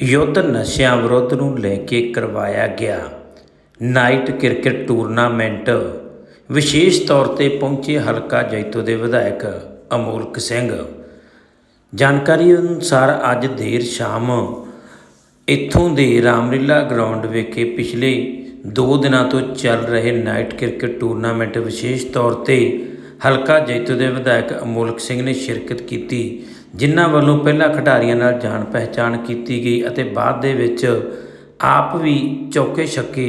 ਯੁੱਧ ਨਸ਼ਿਆਂ ਵਿਰੁੱਧ ਨੂੰ ਲੈ ਕੇ ਕਰਵਾਇਆ ਗਿਆ। ਨਾਈਟ ਕ੍ਰਿਕਟ ਟੂਰਨਾਮੈਂਟ ਵਿਸ਼ੇਸ਼ ਤੌਰ ਤੇ ਪਹੁੰਚੇ ਹਲਕਾ ਜੈਤੋ ਦੇ ਵਿਧਾਇਕ ਅਮੋਲਕ ਸਿੰਘ। ਜਾਣਕਾਰੀ ਅਨੁਸਾਰ ਅੱਜ ਦੇਰ ਸ਼ਾਮ ਇੱਥੋਂ ਦੇ ਰਾਮਲੀਲਾ ਗਰਾਊਂਡ ਵਿਖੇ ਪਿਛਲੇ 2 ਦਿਨਾਂ ਤੋਂ ਚੱਲ ਰਹੇ ਨਾਈਟ ਕ੍ਰਿਕਟ ਟੂਰਨਾਮੈਂਟ ਵਿਸ਼ੇਸ਼ ਤੌਰ ਤੇ ਹਲਕਾ ਜੈਤੋ ਦੇ ਵਿਧਾਇਕ ਅਮੋਲਕ ਸਿੰਘ ਨੇ ਸ਼ਿਰਕਤ ਕੀਤੀ ਜਿਨ੍ਹਾਂ ਵੱਲੋਂ ਪਹਿਲਾਂ ਖਿਡਾਰੀਆਂ ਨਾਲ ਜਾਣ ਪਹਿਚਾਣ ਕੀਤੀ ਗਈ ਅਤੇ ਬਾਅਦ ਦੇ ਵਿੱਚ ਆਪ ਵੀ ਚੌਕੇ ਛੱਕੇ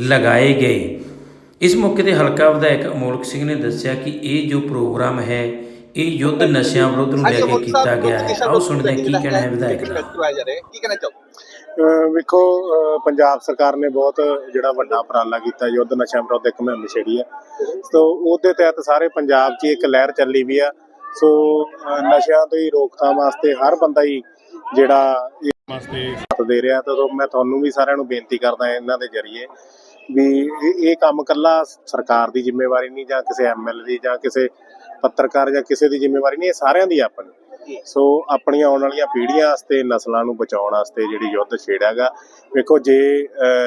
ਲਗਾਏ ਗਏ। ਇਸ ਮੌਕੇ ਤੇ ਹਲਕਾ ਵਿਧਾਇਕ ਅਮੋਲਕ ਸਿੰਘ ਨੇ ਦੱਸਿਆ ਕਿ ਇਹ ਜੋ ਪ੍ਰੋਗਰਾਮ ਹੈ ਇਹ ਯੁੱਧ ਨਸ਼ਿਆਂ ਵਿਰੁੱਧ ਨੂੰ ਲੈ ਕੇ ਕੀਤਾ ਗਿਆ ਹੈ। ਆਓ ਸੁਣਦੇ ਹਾਂ ਕੀ ਕਹਿਣਾ ਹੈ ਵਿਧਾਇਕ ਦਾ? ਕੀ ਕਹਿਣਾ ਚਾਹੋ ਵੇਖੋ ਪੰਜਾਬ ਸਰਕਾਰ ਨੇ ਬਹੁਤ ਜਿਹੜਾ ਵੱਡਾ ਉਪਰਾਲਾ ਕੀਤਾ ਯੁੱਧ ਨਸ਼ਾ ਵਿਰੁੱਧ ਇੱਕ ਮੁਹਿੰਮ ਛੇੜੀ ਹੈ। ਸੋ ਉਹਦੇ ਤਹਿਤ ਸਾਰੇ ਪੰਜਾਬ 'ਚ ਇੱਕ ਲਹਿਰ ਚੱਲੀ ਵੀ ਆ। ਸੋ ਨਸ਼ਿਆਂ ਤੋਂ ਹੀ ਰੋਕਥਾਮ ਵਾਸਤੇ ਹਰ ਬੰਦਾ ਹੀ ਜਿਹੜਾ ਇਸ ਵਾਸਤੇ ਸਾਥ ਦੇ ਰਿਹਾ ਤਾਂ ਮੈਂ ਤੁਹਾਨੂੰ ਵੀ ਸਾਰਿਆਂ ਨੂੰ ਬੇਨਤੀ ਕਰਦਾ ਇਹਨਾਂ ਦੇ ਜ਼ਰੀਏ ਵੀ ਇਹ- ਕੰਮ ਕੱਲਾ ਸਰਕਾਰ ਦੀ ਜ਼ਿੰਮੇਵਾਰੀ ਨਹੀਂ ਜਾਂ ਕਿਸੇ ਐਮਐਲ ਦੀ ਜਾਂ ਕਿਸੇ ਪੱਤਰਕਾਰ ਜਾਂ ਕਿਸੇ ਦੀ ਜ਼ਿੰਮੇਵਾਰੀ ਨਹੀਂ ਇਹ ਸਾਰਿਆਂ ਦੀ ਆਪਣੀ। ਸੋ ਆਪਣੀਆਂ ਆਉਣ ਵਾਲੀਆਂ ਪੀੜ੍ਹੀਆਂ ਵਾਸਤੇ ਨਸਲਾਂ ਨੂੰ ਬਚਾਉਣ ਵਾਸਤੇ ਜਿਹੜੀ ਯੁੱਧ ਛੇੜਿਆਗਾ ਵੇਖੋ ਜੇ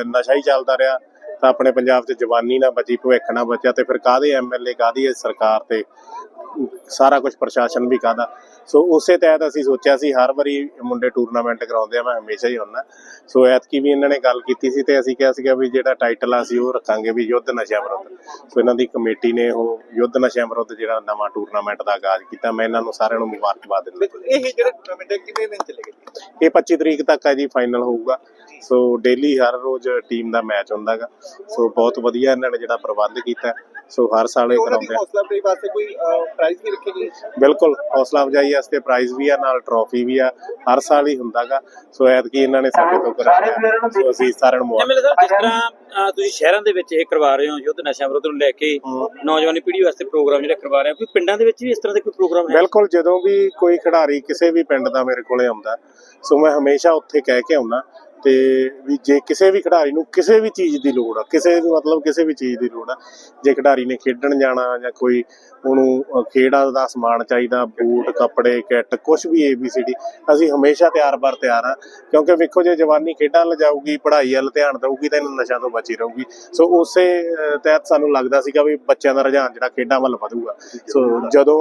ਨਸ਼ਾ ਹੀ ਚੱਲਦਾ ਰਿਹਾ ਤਾਂ ਆਪਣੇ ਪੰਜਾਬ 'ਚ ਜਵਾਨੀ ਨਾ ਬਚੀ ਭਵਿੱਖ ਨਾ ਬਚਿਆ ਤੇ ਫਿਰ ਕਾਹਦੇ ਐਮਐਲਏ ਕਾਹਦੀ ਇਹ ਸਰਕਾਰ ਤੇ ਸਾਰਾ ਕੁਝ ਪ੍ਰਸ਼ਾਸਨ ਵੀ ਕਾਹਦਾ ਸੋ ਉਸੇ ਤਹਿਤ ਅਸੀਂ ਸੋਚਿਆ ਸੀ ਹਰ ਵਾਰੀ ਮੁੰਡੇ ਟੂਰਨਾਮੈਂਟ ਕਰਾਉਂਦੇ ਆ ਮੈਂ ਹਮੇਸ਼ਾ ਹੀ ਹੁੰਨਾ ਸੋ ਐਤਕੀ ਵੀ ਇਹਨਾਂ ਨੇ ਗੱਲ ਕੀਤੀ ਸੀ ਤੇ ਅਸੀਂ ਕਿਹਾ ਸੀਗਾ ਵੀ ਜਿਹੜਾ ਟਾਈਟਲ ਆ ਸੀ ਉਹ ਰੱਖਾਂਗੇ ਵੀ ਯੁੱਧ ਨਸ਼ਿਆਂ ਵਿਰੁੱਧ। ਸੋ ਇਹਨਾਂ ਦੀ ਕਮੇਟੀ ਨੇ ਉਹ ਯੁੱਧ ਨਸ਼ਿਆਂ ਵਿਰੁੱਧ ਜਿਹੜਾ ਨਵਾਂ ਟੂਰਨਾਮੈਂਟ ਦਾ ਆਗਾਜ਼ ਕੀਤਾ। ਮੈਂ ਇਹਨਾਂ ਨੂੰ ਸਾਰਿਆਂ ਨੂੰ ਮੁਬਾਰਕਬਾਦ ਦਿੰਦਾ। ਇਹ ਜਿਹੜਾ ਟੂਰਨਾਮੈਂਟ ਹੈ ਕਿੰਨੇ ਦਿਨ ਚੱਲੇਗਾ ਇਹ 25 ਤਰੀਕ ਤੱਕ ਹੈ ਜੀ ਫਾਈਨਲ ਹੋਊਗਾ। ਸੋ ਡੇਲੀ ਹਰ ਰੋਜ਼ ਟੀਮ ਦਾ ਮੈਚ ਹੁੰਦਾਗਾ। ਸੋ ਬਹੁਤ ਵਧੀਆ ਇਹਨਾਂ ਨੇ ਜਿਹੜਾ ਪ੍ਰਬੰਧ ਕੀਤਾ। ਸੋ ਹਰ ਸਾਲ ਇਹ ਉਹਨਾਂ ਦੀ ਕਰਾਉਂਦੇ ਆ। ਹੌਸਲਾ ਅਫਜ਼ਾਈ ਵਾਸਤੇ ਕੋਈ ਪ੍ਰਾਈਜ਼ ਵੀ ਰੱਖੇ ਗਏ ਬਿਲਕੁਲ ਹੌਸਲਾ ਅਫਜਾਈ ਵਾਸਤੇ ਪ੍ਰਾਈਜ਼ ਵੀ ਆ ਨਾਲ ਟਰੋਫੀ ਵੀ ਆ ਹਰ ਸਾਲ ਹੀ ਹੁੰਦਾਗਾ। ਸੋ ਐਤਕੀ ਇਹਨਾਂ ਨੇ ਸਾਡੇ ਤੋਂ ਕਰਾਇਆ। ਸੋ ਅਸੀਂ ਸਾਰਿਆਂ ਨੂੰ ਮੁਬਾਰਕ ਸਾਹਿਬ ਜਿਸ ਤਰ੍ਹਾਂ ਅਹ, ਤੁਸੀਂ ਸ਼ਹਿਰਾਂ ਦੇ ਵਿੱਚ ਇਹ ਕਰਵਾ ਰਹੇ ਹੋ ਯੁੱਧ ਨਸ਼ਾ ਵਿਰੁੱਧ ਨੂੰ ਲੈ ਕੇ ਨੌਜਵਾਨੀ ਪੀੜ੍ਹੀ ਵਾਸਤੇ ਪ੍ਰੋਗਰਾਮ ਜਿਹੜਾ ਕਰਵਾ ਰਹੇ ਹੋ ਕੋਈ ਪਿੰਡਾਂ ਦੇ ਵਿੱਚ ਵੀ ਇਸ ਤਰ੍ਹਾਂ ਦੇ ਕੋਈ ਪ੍ਰੋਗਰਾਮ ਹੈ? ਬਿਲਕੁਲ ਜਦੋਂ ਵੀ ਕੋਈ ਖਿਡਾਰੀ ਕਿਸੇ ਵੀ ਪਿੰਡ ਦਾ ਮੇਰੇ ਕੋਲੇ ਆਉਂਦਾ ਸੋ ਮੈਂ ਹਮੇਸ਼ਾ ਉੱਥੇ ਕਹਿ ਕੇ ਆਉਣਾ ਤੇ ਵੀ ਜੇ ਕਿਸੇ ਵੀ ਖਿਡਾਰੀ ਨੂੰ ਕਿਸੇ ਵੀ ਚੀਜ਼ ਦੀ ਲੋੜ ਆ ਕਿਸੇ ਵੀ ਮਤਲਬ ਕਿਸੇ ਵੀ ਚੀਜ਼ ਦੀ ਲੋੜ ਆ ਜੇ ਖਿਡਾਰੀ ਨੇ ਖੇਡਣ ਜਾਣਾ ਜਾਂ ਕੋਈ ਉਹਨੂੰ ਖੇਡਾਂ ਦਾ ਸਮਾਨ ਚਾਹੀਦਾ ਬੂਟ ਕੱਪੜੇ ਕਿੱਟ ਕੁਝ ਵੀ ਏਬੀਸੀਡੀ ਅਸੀਂ ਹਮੇਸ਼ਾ ਤਿਆਰ ਬਰ ਤਿਆਰ ਆ ਕਿਉਂਕਿ ਵੇਖੋ ਜੇ ਜਵਾਨੀ ਖੇਡਾਂ ਲਜਾਊਗੀ ਪੜ੍ਹਾਈ ਵੱਲ ਧਿਆਨ ਦਊਗੀ ਤਾਂ ਇਹਨੂੰ ਨਸ਼ਿਆਂ ਤੋਂ ਬਚੀ ਰਹੂਗੀ। ਸੋ ਉਸੇ ਤਹਿਤ ਸਾਨੂੰ ਲੱਗਦਾ ਸੀਗਾ ਵੀ ਬੱਚਿਆਂ ਦਾ ਰੁਝਾਨ ਜਿਹੜਾ ਖੇਡਾਂ ਵੱਲ ਵਧੂਗਾ। ਸੋ ਜਦੋਂ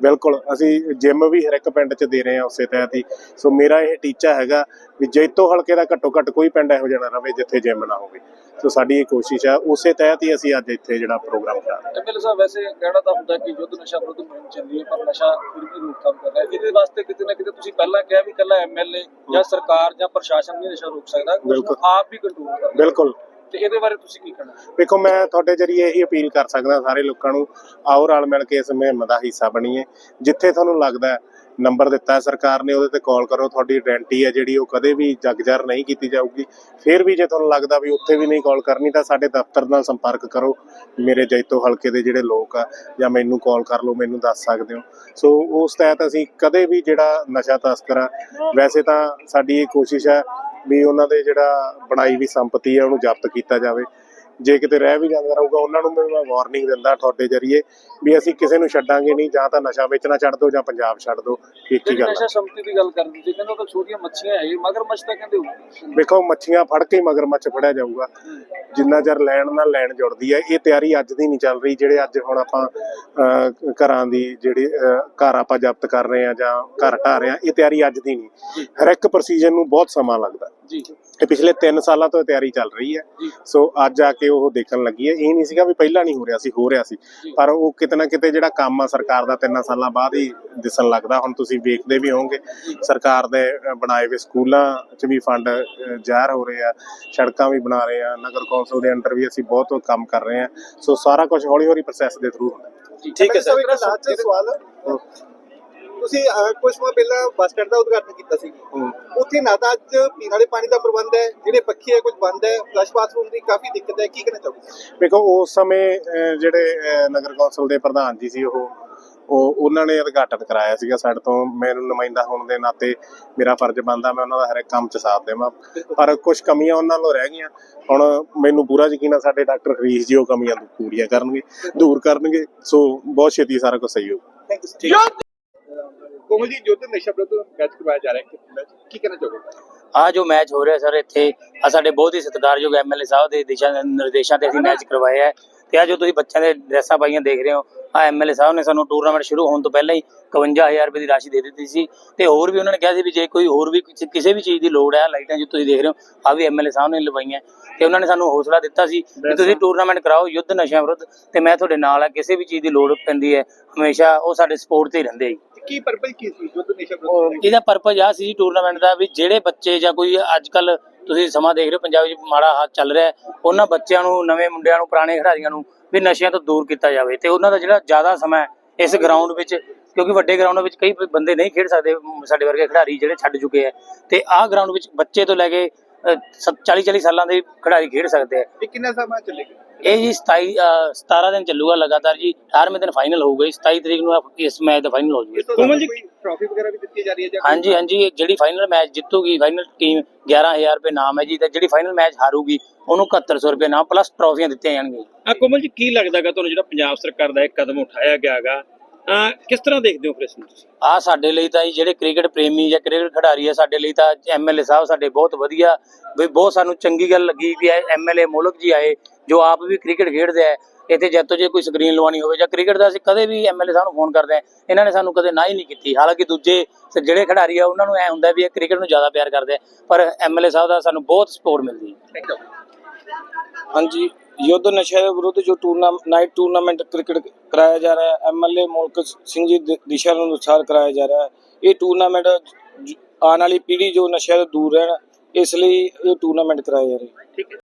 ਬਿਲਕੁਲ ਅਸੀਂ ਜਿਮ ਵੀ ਹਰ ਇੱਕ ਪਿੰਡ 'ਚ ਦੇ ਰਹੇ ਹਾਂ ਉਸੇ ਤਹਿਤ ਹੀ। ਸੋ ਮੇਰਾ ਇਹ ਟੀਚਾ ਹੈਗਾ ਵੀ ਜੈਤੋ ਹਲਕੇ ਦਾ ਘੱਟੋ ਘੱਟ ਕੋਈ ਪਿੰਡ ਇਹੋ ਜਿਹਾ ਨਾ ਰਵੇ ਜਿੱਥੇ ਜਿਮ ਨਾ ਹੋਵੇ। ਸੋ ਸਾਡੀ ਇਹ ਕੋਸ਼ਿਸ਼ ਹੈ ਉਸੇ ਤਹਿਤ ਹੀ ਅਸੀਂ ਅੱਜ ਇੱਥੇ ਜਿਹੜਾ ਪ੍ਰੋਗਰਾਮ ਕਰ ਰਹੇ ਹਾਂ। ਐਮਐਲਏ ਸਾਹਿਬ ਵੈਸੇ ਕਹਿਣਾ ਤਾਂ ਹੁੰਦਾ ਕਿ ਯੁੱਧ ਨਸ਼ਾ ਵਿਰੁੱਧ ਮੁਹਿੰਮ ਚੱਲੀ ਹੈ ਪਰ ਨਸ਼ਾ ਫਿਰ ਵੀ ਰੋਕਥਾਮ ਕਰ ਰਿਹਾ। ਹੈ ਇਹਦੇ ਵਾਸਤੇ ਕਿਤੇ ਨਾ ਕਿਤੇ ਤੁਸੀਂ ਪਹਿਲਾਂ ਕਿਹਾ ਵੀ ਕੱਲਾ ਐਮਐਲਏ ਜਾਂ ਸਰਕਾਰ ਜਾਂ ਪ੍ਰਸ਼ਾਸਨ ਨਹੀਂ ਨਸ਼ਾ ਰੋਕ ਸਕਦਾ। ਆਪ ਵੀ ਕੰਟਰੋਲ ਕਰਨਾ ਬਿਲਕੁਲ। ਤੇ ਇਹਦੇ ਬਾਰੇ ਤੁਸੀਂ ਕੀ ਕਹਿਣਾ? ਵੇਖੋ ਮੈਂ ਤੁਹਾਡੇ ਜਰੀਏ ਇਹੀ ਅਪੀਲ ਕਰ ਸਕਦਾ ਸਾਰੇ ਲੋਕਾਂ ਨੂੰ, ਆਓ ਰਲ ਮਿਲ ਕੇ ਇਸ ਮੁਹਿੰਮ ਦਾ ਹਿੱਸਾ ਬਣੀਏ। ਜਿੱਥੇ ਤੁਹਾਨੂੰ ਲੱਗਦਾ ਨੰਬਰ ਦਿੱਤਾ ਹੈ ਸਰਕਾਰ ਨੇ, ਉਹਦੇ ਤੇ ਕਾਲ ਕਰੋ, ਤੁਹਾਡੀ ਗਾਰੰਟੀ ਹੈ ਜਿਹੜੀ, ਉਹ ਕਦੇ ਵੀ ਜਗਜਰ ਨਹੀਂ ਕੀਤੀ ਜਾਊਗੀ। ਫਿਰ ਵੀ ਜੇ ਤੁਹਾਨੂੰ ਲੱਗਦਾ ਵੀ ਉੱਥੇ ਵੀ ਨਹੀਂ ਕਾਲ ਕਰਨੀ, ਤਾਂ ਸਾਡੇ ਦਫ਼ਤਰ ਨਾਲ ਸੰਪਰਕ ਕਰੋ। ਮੇਰੇ ਜੈਤੋ ਹਲਕੇ ਦੇ ਜਿਹੜੇ ਲੋਕ ਆ, ਜਾਂ ਮੈਨੂੰ ਕਾਲ ਕਰ ਲਓ, ਮੈਨੂੰ ਦੱਸ ਸਕਦੇ ਹੋ। ਸੋ, ਉਸ ਤਹਿਤ ਅਸੀਂ ਕਦੇ ਵੀ ਜਿਹੜਾ ਨਸ਼ਾ ਤਸਕਰ ਆ, ਵੈਸੇ ਤਾਂ ਸਾਡੀ ਇਹ ਕੋਸ਼ਿਸ਼ ਹੈ ਵੀ ਉਹਨਾਂ ਦੇ ਜਿਹੜਾ ਬਣਾਈ ਵੀ ਸੰਪਤੀ ਹੈ ਉਹਨੂੰ ਜ਼ਬਤ ਕੀਤਾ ਜਾਵੇ। ਜੇ ਕਿਤੇ ਰਹਿ ਵੀ ਜਾਂਦਾ ਰਹੂਗਾ ਉਹਨਾਂ ਨੂੰ ਮੈਂ ਵਾਰਨਿੰਗ ਦਿੰਦਾ ਤੁਹਾਡੇ ਜਰੀਏ ਵੀ ਅਸੀਂ ਕਿਸੇ ਨੂੰ ਛੱਡਾਂਗੇ ਨਹੀਂ ਜਾਂ ਤਾਂ ਨਸ਼ਾ ਵੇਚਣਾ ਛੱਡ ਦਿਓ ਜਾਂ ਪੰਜਾਬ ਛੱਡ ਦਿਓ ਇੱਕ ਹੀ ਜਿਹੜੀ ਗੱਲ ਨਸ਼ਾ ਸੰਪਤੀ ਦੀ ਗੱਲ ਕਰਦੇ ਸੀ ਕਹਿੰਦੇ ਉਹ ਤਾਂ ਛੋਟੀਆਂ ਮੱਛੀਆਂ ਹੈ ਮਗਰ ਮੱਛ ਤਾਂ ਕਹਿੰਦੇ ਹੋ ਵੇਖੋ ਮੱਛੀਆਂ ਫੜ ਕੇ ਮਗਰਮੱਛ ਫੜਿਆ ਜਾਊਗਾ। ਜਿੰਨਾ ਚਿਰ ਲੈਣ ਨਾਲ ਲੈਣ ਜੁੜਦੀ ਹੈ ਇਹ ਤਿਆਰੀ ਅੱਜ ਦੀ ਨਹੀਂ ਚੱਲ ਰਹੀ ਜਿਹੜੇ ਅੱਜ ਹੁਣ ਆਪਾਂ ਘਰਾਂ ਦੀ ਜਿਹੜੀ ਘਰ ਆਪਾਂ ਜ਼ਬਤ ਕਰ ਰਹੇ ਆ ਜਾਂ ਘਰ ਢਾਹ ਰਹੇ ਆ ਇਹ ਤਿਆਰੀ ਅੱਜ ਦੀ ਨਹੀਂ। ਹਰ ਇੱਕ ਪ੍ਰੋਸੀਜਰ ਨੂੰ ਬਹੁਤ ਸਮਾਂ ਲੱਗਦਾ। ਜੀ। ਇਹ ਪਿਛਲੇ 3 ਸਾਲਾਂ ਤੋਂ ਤਿਆਰੀ ਚੱਲ ਰਹੀ ਹੈ। ਸੋ ਅੱਜ ਆ ਕੇ ਉਹ ਦੇਖਣ ਲੱਗੀ ਹੈ। ਇਹ ਨਹੀਂ ਸੀਗਾ ਵੀ ਪਹਿਲਾਂ ਨਹੀਂ ਹੋ ਰਿਹਾ ਸੀ ਹੋ ਰਿਹਾ ਸੀ। ਪਰ ਉਹ ਕਿਤੇ ਨਾ ਕਿਤੇ ਜਿਹੜਾ ਕੰਮ ਆ ਸਰਕਾਰ ਦਾ 3 ਸਾਲਾਂ ਬਾਅਦ ਹੀ ਦਿਸਣ ਲੱਗਦਾ। ਹੁਣ ਤੁਸੀਂ ਵੇਖਦੇ ਵੀ ਹੋਵੋਗੇ ਸਰਕਾਰ ਦੇ ਬਣਾਏ ਹੋਏ ਸਕੂਲਾਂ 'ਚ ਵੀ ਫੰਡ ਜ਼ਾਹਿਰ ਹੋ ਰਹੇ ਆ ਸੜਕਾਂ ਵੀ ਬਣਾ ਰਹੇ ਆ ਨਗਰ ਕੌਂਸਲ ਦੇ ਅੰਡਰ ਵੀ ਅਸੀਂ ਬਹੁਤ ਕੰਮ ਕਰ ਰਹੇ ਆ। ਸੋ ਸਾਰਾ ਕੁਝ ਹੌਲੀ ਹੌਲੀ ਪ੍ਰੋਸੈਸ ਦੇ ਥਰੂ ਹੁੰਦਾ। ਠੀਕ ਹੈ ਸਰ। ਇੱਕ ਲਾਸਟ ਸਵਾਲ। ਤੁਸੀਂ ਕੁਝ ਸਮਾਂ ਪਹਿਲਾਂ ਬੱਸ ਸਟੈਂਡ ਦਾ ਉਦਘਾਟਨ ਕੀਤਾ ਸੀ। ਉੱਥੇ ਨਾ ਤਾਂ ਅੱਜ ਪੀਣ ਵਾਲੇ ਪਾਣੀ ਦਾ ਪ੍ਰਬੰਧ ਹੈ ਜਿਹੜੇ ਪੱਖੇ ਹੈ ਕੁਝ ਬੰਦ ਹੈ ਫਲਸ਼ ਬਾਥਰੂਮ ਦੀ ਕਾਫੀ ਦਿੱਕਤ ਹੈ ਕੀ ਕਹਿਣਾ ਚਾਹੋਗੇ? ਵੇਖੋ ਉਸ ਸਮੇਂ ਜਿਹੜੇ ਨਗਰ ਕੌਂਸਲ ਦੇ ਪ੍ਰਧਾਨ ਜੀ ਸੀ ਉਹ ਉਹ ਉਹਨਾਂ ਨੇ ਉਦਘਾਟਨ ਕਰਾਇਆ ਸੀਗਾ ਸਾਡੇ ਤੋਂ। ਮੈਨੂੰ ਨੁਮਾਇੰਦਾ ਹੋਣ ਦੇ ਨਾਤੇ ਮੇਰਾ ਫਰਜ਼ ਬਣਦਾ ਮੈਂ ਉਹਨਾਂ ਦਾ ਹਰ ਇੱਕ ਕੰਮ 'ਚ ਸਾਥ ਦੇਵਾਂ। ਪਰ ਕੁਝ ਕਮੀਆਂ ਉਹਨਾਂ ਨੂੰ ਰਹਿ ਗਈਆਂ। ਹੁਣ ਮੈਨੂੰ ਪੂਰਾ ਯਕੀਨ ਆ ਸਾਡੇ ਡਾਕਟਰ ਹਰੀਸ਼ ਜੀ ਉਹ ਕਮੀਆਂ ਨੂੰ ਪੂਰੀਆਂ ਕਰਨਗੇ ਦੂਰ ਕਰਨਗੇ। ਸੋ ਬਹੁਤ ਛੇਤੀ ਸਾਰਾ ਕੁਝ ਸਹੀ ਹੋਊ ਥੈਂਕ ਯੂ ਕੋਮਲ ਜੀ ਯੁੱਧ ਨਸ਼ਾ ਵਿਰੁੱਧ ਮੈਚ ਕਰਵਾਇਆ ਜਾ ਰਿਹਾ ਹੈ ਕੀ ਕਹਿਣਾ ਚਾਹੋਗੇ? ਆ ਜੋ ਮੈਚ ਹੋ ਰਿਹਾ ਸਰ, ਇੱਥੇ ਆ ਸਾਡੇ ਬਹੁਤ ਹੀ ਸਤਿਕਾਰਯੋਗ ਐਮਐਲਏ ਸਾਹਿਬ ਦੇ ਦਿਸ਼ਾ ਨਿਰਦੇਸ਼ਾਂ ਤੇ ਅਸੀਂ ਮੈਚ ਕਰਵਾਇਆ ਹੈ ਤੇ ਆ ਜੋ ਤੁਸੀਂ ਬੱਚਿਆਂ ਦੇ ਡਰੈਸਾਂ ਪਾਈਆਂ ਦੇਖ ਰਹੇ ਹੋ ਆ ਐਮਐਲਏ ਸਾਹਿਬ ਨੇ ਸਾਨੂੰ ਟੂਰਨਾਮੈਂਟ ਸ਼ੁਰੂ ਹੋਣ ਤੋਂ ਪਹਿਲਾਂ ਹੀ 51000 ਰੁਪਏ ਦੀ ਰਾਸ਼ੀ ਦੇ ਦਿੱਤੀ ਸੀ ਤੇ ਹੋਰ ਵੀ ਉਹਨਾਂ ਨੇ ਕਿਹਾ ਸੀ ਵੀ ਜੇ ਕੋਈ ਹੋਰ ਵੀ ਕਿਸੇ- ਵੀ ਚੀਜ਼ ਦੀ ਲੋੜ ਹੈ, ਲਾਈਟਾਂ ਜੋ ਤੁਸੀਂ ਦੇਖ ਰਹੇ ਹੋ ਆ ਵੀ ਐਮਐਲਏ ਸਾਹਿਬ ਨੇ ਲਵਾਈਆਂ ਤੇ ਉਹਨਾਂ ਨੇ ਸਾਨੂੰ ਹੌਸਲਾ ਦਿੱਤਾ ਸੀ ਕਿ ਤੁਸੀਂ ਟੂਰਨਾਮੈਂਟ ਕਰਾਓ ਯੁੱਧ ਨਸ਼ਿਆਂ ਵਿਰੁੱਧ ਤੇ ਮੈਂ ਤੁਹਾਡੇ ਨਾਲ ਆ ਕਿਸੇ ਵੀ ਚੀਜ਼ ਦੀ ਲੋੜ ਪੈਂਦੀ ਹੈ, ਹਮੇਸ਼ਾ ਉਹ ਸਾਡੇ ਸਪੋਰਟ ਤੇ ਹੀ ਰਹਿੰਦੇ ਆ ਕੀ ਪਰਪਸ ਕੀ ਸੀ ਯੁੱਧ ਨਸ਼ਾ ਵਿਰੋਧੀ ਇਹਦਾ ਪਰਪਸ ਆ ਸੀ ਟੂਰਨਾਮੈਂਟ ਦਾ ਵੀ ਜਿਹੜੇ ਬੱਚੇ ਜਾਂ ਕੋਈ ਅੱਜ ਕੱਲ ਤੁਸੀਂ ਸਮਾਂ ਦੇਖ ਰਹੇ ਹੋ ਪੰਜਾਬ ਵਿੱਚ ਮਾੜਾ ਹਾਲ ਚੱਲ ਰਿਹਾ ਹੈ, ਉਹਨਾਂ ਬੱਚਿਆਂ ਨੂੰ ਨਵੇਂ ਮੁੰਡਿਆਂ ਨੂੰ ਪੁਰਾਣੇ ਖਿਡਾਰੀਆਂ ਨੂੰ ਵੀ ਨਸ਼ਿਆਂ ਤੋਂ ਦੂਰ ਕੀਤਾ ਜਾਵੇ ਤੇ ਉਹਨਾਂ ਦਾ ਜਿਹੜਾ ਜ਼ਿਆਦਾ ਸਮਾਂ ਹੈ ਇਸ ਗਰਾਊਂਡ ਵਿੱਚ ਕਿਉਂਕਿ ਵੱਡੇ ਗਰਾਊਂਡਾਂ ਵਿੱਚ ਕਈ ਬੰਦੇ ਨਹੀਂ ਖੇਡ ਸਕਦੇ ਮ, ਸਾਡੇ ਵਰਗੇ ਖਿਡਾਰੀ ਜਿਹੜੇ ਛੱਡ ਚੁੱਕੇ ਆ ਤੇ ਆਹ ਗਰਾਊਂਡ ਵਿੱਚ ਬੱਚੇ ਤੋਂ ਲੈ ਕੇ 40 40 ਸਾਲਾਂ ਦੇ ਖਿਡਾਰੀ ਖੇਡ ਸਕਦੇ ਆ। ਇਹ ਕਿੰਨਾ ਸਮਾਂ ਚੱਲੇਗਾ? ਇਹ ਜੀ 27 ਅ, 17 ਦਿਨ ਚੱਲੂਗਾ ਲਗਾਤਾਰ ਜੀ। 18ਵੇਂ ਦਿਨ ਫਾਈਨਲ ਹੋਊਗਾ ਜੀ। 27 ਤਰੀਕ ਨੂੰ ਇਸ ਮੈਚ ਦਾ ਫਾਈਨਲ ਹੋ ਜਾਊਗਾ ਇਲਾਵਾ ਕੋਈ ਟਰਾਫੀ ਵਗੈਰਾ ਵੀ ਦਿੱਤੀ ਜਾ ਰਹੀ ਹੈ ਜਾਂ ਹਾਂਜੀ ਹਾਂਜੀ ਜਿਹੜੀ ਫਾਈਨਲ ਮੈਚ ਜਿੱਤੂਗੀ ਫਾਈਨਲ ਟੀਮ 11000 ਰੁਪਏ ਨਾਮ ਹੈ ਜੀ। ਤੇ ਜਿਹੜੀ ਫਾਈਨਲ ਮੈਚ ਹਾਰੂਗੀ ਉਹਨੂੰ 7100 ਰੁਪਏ ਨਾਮ ਪਲੱਸ ਟਰੋਫੀਆਂ ਦਿੱਤੀਆਂ ਜਾਣਗੀਆਂ ਆ ਕੋਮਲ ਜੀ ਕੀ ਲੱਗਦਾਗਾ ਤੁਹਾਨੂੰ ਜਿਹੜਾ ਪੰਜਾਬ ਸਰਕਾਰ ਦਾ ਇਹ ਕਦਮ ਉਠਾਇਆ ਗਿਆਗਾ? ਕਿਸ ਤਰ੍ਹਾਂ ਦੇਖਦੇ ਹੋ ਫਿਰ ਇਸ ਨੂੰ ਤੁਸੀਂ? ਆ ਸਾਡੇ ਲਈ ਤਾਂ ਜੀ ਜਿਹੜੇ ਕ੍ਰਿਕਟ ਪ੍ਰੇਮੀ ਜਾਂ ਕ੍ਰਿਕਟ ਖਿਡਾਰੀ ਆ ਸਾਡੇ ਲਈ ਤਾਂ ਐਮਐਲਏ ਸਾਹਿਬ ਸਾਡੇ ਬਹੁਤ ਵਧੀਆ ਵੀ ਬਹੁਤ ਸਾਨੂੰ ਚੰਗੀ ਗੱਲ ਲੱਗੀ ਵੀ ਐਮਐਲਏ ਮੁਲਕ ਜੀ ਆਏ ਜੋ ਆਪ ਵੀ ਕ੍ਰਿਕਟ ਖੇਡਦੇ ਆ। ਇੱਥੇ ਜਦ ਤੋਂ ਜੇ ਕੋਈ ਸਕਰੀਨ ਲਵਾਉਣੀ ਹੋਵੇ ਜਾਂ ਕ੍ਰਿਕਟ ਦਾ ਅਸੀਂ ਕਦੇ ਵੀ ਐਮਐਲਏ ਸਾਹਿਬ ਨੂੰ ਫੋਨ ਕਰਦੇ ਆ ਇਹਨਾਂ ਨੇ ਸਾਨੂੰ ਕਦੇ ਨਾ ਹੀ ਨਹੀਂ ਕੀਤੀ। ਹਾਲਾਂਕਿ ਦੂਜੇ ਸ- ਜਿਹੜੇ ਖਿਡਾਰੀ ਆ ਉਹਨਾਂ ਨੂੰ ਐ ਹੁੰਦਾ ਵੀ ਇਹ ਕ੍ਰਿਕਟ ਨੂੰ ਜ਼ਿਆਦਾ ਪਿਆਰ ਕਰਦੇ ਆ ਪਰ ਐਮਐਲਏ ਸਾਹਿਬ ਦਾ ਸਾਨੂੰ ਬਹੁਤ ਸਪੋਰਟ ਮਿਲਦੀ ਹੈ. ਹਾਂਜੀ। ਯੁੱਧ ਨਸ਼ਾ ਦੇ ਵਿਰੁੱਧ ਜੋ ਟੂਰਨਾਮੈਂਟ ਨਾਈਟ ਟੂਰਨਾਮੈਂਟ ਕ੍ਰਿਕਟ ਕਰਾਇਆ ਜਾ ਰਿਹਾ ਹੈ ਐਮਐਲਏ ਮੁਲਕ ਸਿੰਘ ਜੀ ਦੀ ਦਿਸ਼ਾ ਅਨੁਸਾਰ ਕਰਾਇਆ ਜਾ ਰਿਹਾ ਹੈ। ਇਹ ਟੂਰਨਾਮੈਂਟ ਆਉਣ ਵਾਲੀ ਪੀੜ੍ਹੀ ਜੋ ਨਸ਼ਿਆਂ ਤੋਂ ਦੂਰ ਰਹਿਣ, ਇਸ ਲਈ ਇਹ ਟੂਰਨਾਮੈਂਟ ਕਰਾਇਆ ਜਾ ਰਿਹਾ ਹੈ।